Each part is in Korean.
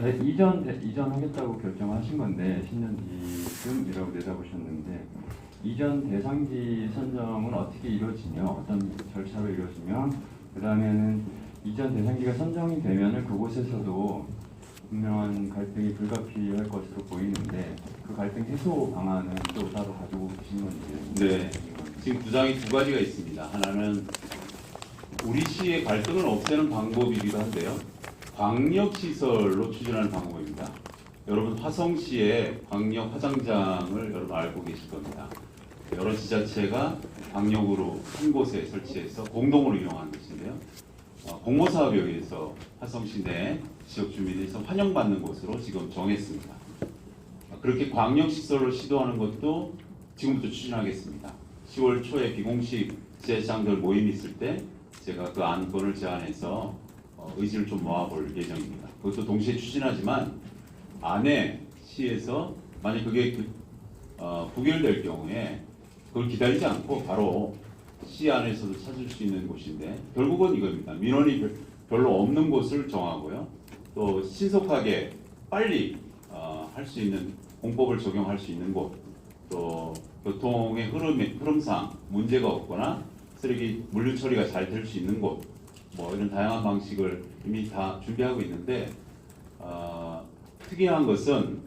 대- 이전 대- 이전하겠다고 결정하신 건데 10년 뒤쯤이라고 내다보셨는데 이전 대상지 선정은 어떻게 이루어지며 어떤 절차로 이루어지며 그 다음에는 이전 대상지가 선정이 되면은 그곳에서도 분명한 갈등이 불가피할 것으로 보이는데 그 갈등 해소 방안은 또 따로 가지고 계신 건지 네. 지금 주장이 두 가지가 있습니다. 하나는 우리 시의 갈등을 없애는 방법이기도 한데요. 광역 시설로 추진하는 방법입니다. 여러분 화성시의 광역 화장장을 여러분 알고 계실 겁니다. 여러 지자체가 광역으로 한 곳에 설치해서 공동으로 이용하는 것인데요. 어, 공모 사업에 의해서 화성시 내 지역 주민에서 환영받는 곳으로 지금 정했습니다. 어, 그렇게 광역 시설로 시도하는 것도 지금부터 추진하겠습니다. 10월 초에 비공식 지자체장들 모임이 있을 때 제가 그 안건을 제안해서 어, 의지를 좀 모아볼 예정입니다. 그것도 동시에 추진하지만 안에 시에서 만약 그게 그, 어, 부결될 경우에 그걸 기다리지 않고 바로 시 안에서도 찾을 수 있는 곳인데 결국은 이겁니다. 민원이 별- 별로 없는 곳을 정하고요. 또 신속하게 빨리 어, 할 수 있는 공법을 적용할 수 있는 곳, 또 교통의 흐름의 흐름상 문제가 없거나 쓰레기 물류 처리가 잘 될 수 있는 곳, 뭐 이런 다양한 방식을 이미 다 준비하고 있는데 어, 특이한 것은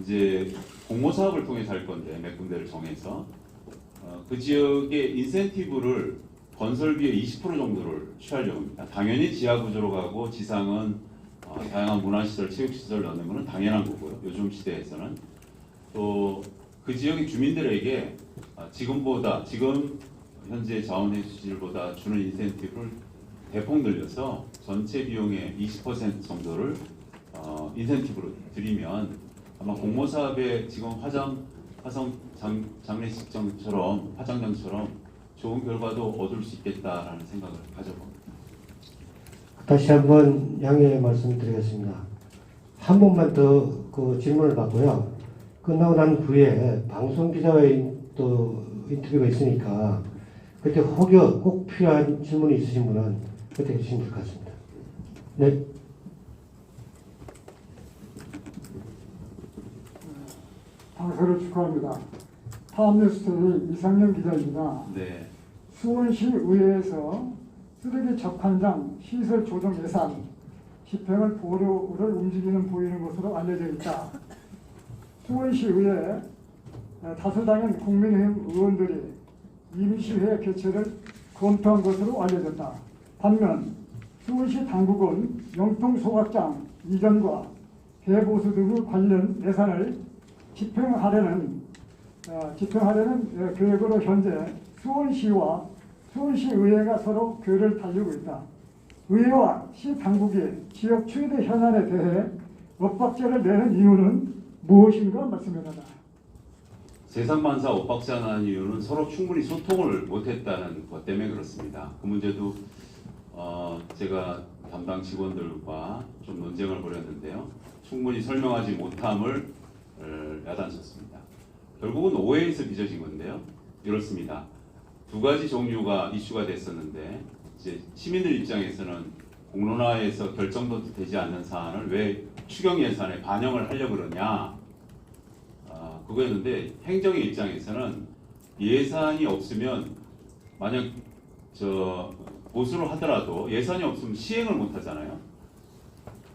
이제 공모 사업을 통해서 할 건데 몇 군데를 정해서 어, 그 지역의 인센티브를 건설비의 20% 정도를 취하려고 합니다. 당연히 지하 구조로 가고 지상은 어, 다양한 문화시설, 체육시설 넣는 것은 당연한 거고요. 요즘 시대에서는 또 그 지역의 주민들에게 어, 지금보다 지금 현재 자원회수질보다 주는 인센티브를 대폭 늘려서 전체 비용의 20% 정도를 어, 인센티브로 드리면 아마 공모 사업에 지금 화장 화성 장, 장례식장처럼 화장장처럼 좋은 결과도 얻을 수 있겠다라는 생각을 가져봅니다. 다시 한번 양해 말씀드리겠습니다. 한 번만 더 그 질문을 받고요. 끝나고 난 후에 방송 기자와의 또 인터뷰가 있으니까 그때 혹여 꼭 필요한 질문이 있으신 분은 그때 해주시면 될 것 같습니다. 네. 당사를 축하합니다. 타임뉴스의 이상영 기자입니다. 네, 수원시 의회에서 쓰레기 적환장 시설 조정 예산 집행을 보류를 움직이는 보이는 것으로 알려져 있다. 수원시 의회 어, 다수당인 국민의힘 의원들이 임시회 개최를 검토한 것으로 알려졌다. 반면 수원시 당국은 영통 소각장 이전과 개보수 등의 관련 예산을 집행하려는 어, 집행하려는 예, 계획으로 현재 수원시와 수원시의회가 서로 교를 달리고 있다. 의회와 시 당국이 지역 최대 현안에 대해 엇박자를 내는 이유는 무엇인가 말씀해달라. 세상만사 엇박자난 이유는 서로 충분히 소통을 못했다는 것 때문에 그렇습니다. 그 문제도 어, 제가 담당 직원들과 좀 논쟁을 벌였는데요. 충분히 설명하지 못함을 어, 야단쳤습니다. 결국은 오해에서 빚어진 건데요. 이렇습니다. 두 가지 종류가 이슈가 됐었는데 이제 시민들 입장에서는 공론화에서 결정도 되지 않는 사안을 왜 추경 예산에 반영을 하려고 그러냐 아, 그거였는데 행정의 입장에서는 예산이 없으면 만약 저 보수를 하더라도 예산이 없으면 시행을 못 하잖아요.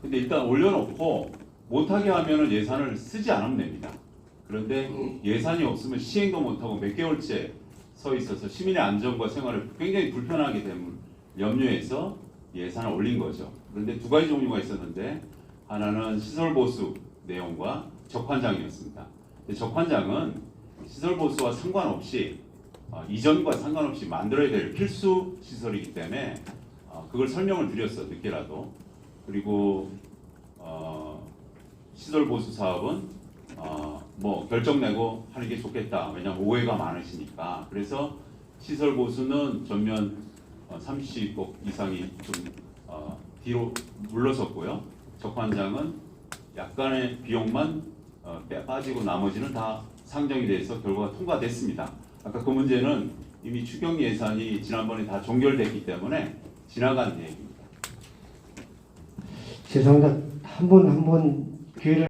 근데 일단 올려놓고 못하게 하면은 예산을 쓰지 않으면 됩니다. 그런데 예산이 없으면 시행도 못하고 몇 개월째 서 있어서 시민의 안전과 생활을 굉장히 불편하게 됨을 염려해서 예산을 올린 거죠. 그런데 두 가지 종류가 있었는데 하나는 시설 보수 내용과 적환장이었습니다. 적환장은 시설 보수와 상관없이 어, 이전과 상관없이 만들어야 될 필수 시설이기 때문에 어, 그걸 설명을 드렸어 늦게라도. 그리고 어, 시설 보수 사업은 어, 뭐 결정 내고 하는 게 좋겠다. 왜냐하면 오해가 많으시니까. 그래서 시설 보수는 전면 어, 30억 이상이 좀 어, 뒤로 물러섰고요. 적환장은 약간의 비용만 어, 빼- 빠지고 나머지는 다 상정이 돼서 결과가 통과됐습니다. 아까 그 문제는 이미 추경 예산이 지난번에 다 종결됐기 때문에 지나간 얘기입니다. 죄송합니다. 한 번 한 번 기회를